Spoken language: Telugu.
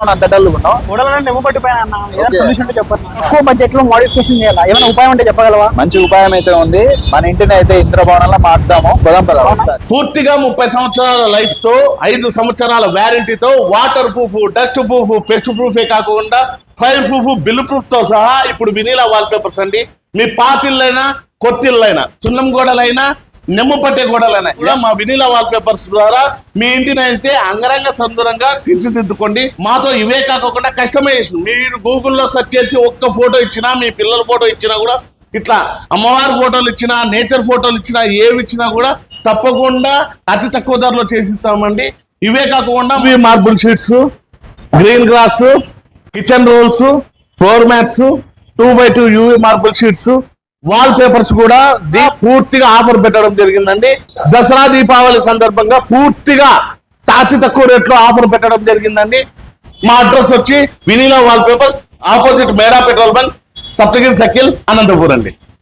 అంత డల్ తక్కువ బడ్జెట్లో మోడిఫికేషన్ చేయాలా? ఏమైనా ఉపాయం ఉంటే చెప్పగలవా? మంచి ఉపాయం అయితే ఉంది. మన ఇంటిని అయితే ఇంద్రభవనంలో మార్చుదాము. పదం పదం ఒకసారి. పూర్తిగా ముప్పై సంవత్సరాల లైఫ్తో ఐదు సంవత్సరాల వ్యారంటీతో waterproof dustproof pest ప్రూఫే కాకుండా ఫైర్ ప్రూఫ్ బిల్ ప్రూఫ్తో సహా ఇప్పుడు వినీలా వాల్ పేపర్స్ అండి. మీ పాతిళ్ళైనా కొత్తిళ్ళైనా సున్నం గోడలైనా నెమ్ము పట్టే గోడలైనా. ఇలా మా వినీలా వాల్ పేపర్స్ ద్వారా మీ ఇంటిని అయితే అంగరంగ సందూరంగా తీర్చిదిద్దుకోండి. మాతో ఇవే కాకుండా కస్టమైజేషన్ మీరు గూగుల్లో సెర్చ్ చేసి ఒక్క ఫోటో ఇచ్చినా మీ పిల్లల ఫోటో ఇచ్చినా కూడా ఇట్లా అమ్మవారి ఫోటోలు ఇచ్చినా నేచర్ ఫోటోలు ఇచ్చినా ఏవి ఇచ్చినా కూడా తప్పకుండా అతి తక్కువ ధరలో చేసిస్తామండి. ఇవే కాకుండా మీ marble sheets green grass kitchen rolls floor mats two by two UV marble sheets wallpapers కూడా పూర్తిగా ఆఫర్ పెట్టడం జరిగిందండి. దసరా దీపావళి సందర్భంగా పూర్తిగా అతి తక్కువ రేట్లో ఆఫర్ పెట్టడం జరిగిందండి. మా అడ్రస్ వచ్చి వినీలా వాల్ పేపర్స్ ఆపోజిట్ మేరా petrol bunk Saptagiri circle Anantapur అండి.